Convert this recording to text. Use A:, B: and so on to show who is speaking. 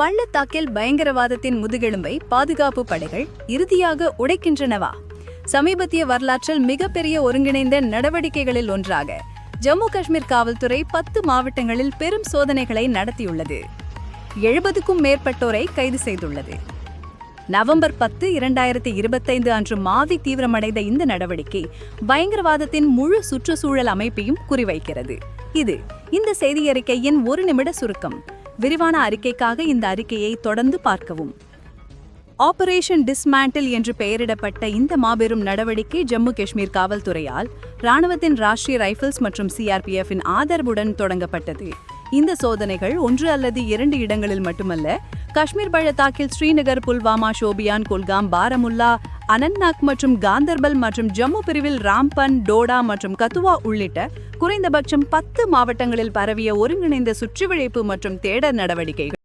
A: பள்ளத்தாக்கில் பயங்கரவாதத்தின் முதுகெலும்பை பாதுகாப்பு படைகள் இறுதியாக உடைக்கின்றனவா? சமீபத்திய வரலாற்றில் மிகப்பெரிய ஒருங்கிணைந்த நடவடிக்கைகளில் ஒன்றாக ஜம்மு காஷ்மீர் காவல்துறை பத்து மாவட்டங்களில் பெரும் சோதனைகளை நடத்தியுள்ளது. எழுபதுக்கும் மேற்பட்டோரை கைது செய்துள்ளது. நவம்பர் பத்து இரண்டாயிரத்தி இருபத்தைந்து அன்று மாவி தீவிரமடைந்த இந்த நடவடிக்கை பயங்கரவாதத்தின் முழு சுற்றுச்சூழல் அமைப்பையும் குறிவைக்கிறது. இது இந்த செய்தி அறிக்கையின் ஒரு நிமிட சுருக்கம். விரிவான அறிக்கைக்காக இந்த அறிக்கையை தொடர்ந்து பார்க்கவும். ஆபரேஷன் டிஸ்மேண்டில் என்று பெயரிடப்பட்ட இந்த மாபெரும் நடவடிக்கை ஜம்மு காஷ்மீர் காவல்துறையால் ராணுவத்தின் ராஷ்டிரிய ரைஃபிள்ஸ் மற்றும் சிஆர்பிஎஃப்பின் ஆதரவுடன் தொடங்கப்பட்டது. இந்த சோதனைகள் ஒன்று அல்லது இரண்டு இடங்களில் மட்டுமல்ல காஷ்மீர் பள்ளத்தாக்கில் ஸ்ரீநகர் புல்வாமா ஷோபியான் குல்காம் பாரமுல்லா அனந்த்நாக் மற்றும் காந்தர்பல் மற்றும் ஜம்மு பிரிவில் ராம்பன் டோடா மற்றும் கத்துவா உள்ளிட்ட குறைந்தபட்சம் பத்து மாவட்டங்களில் பரவிய ஒருங்கிணைந்த சுற்றிவளைப்பு மற்றும் தேடல் நடவடிக்கைகள்.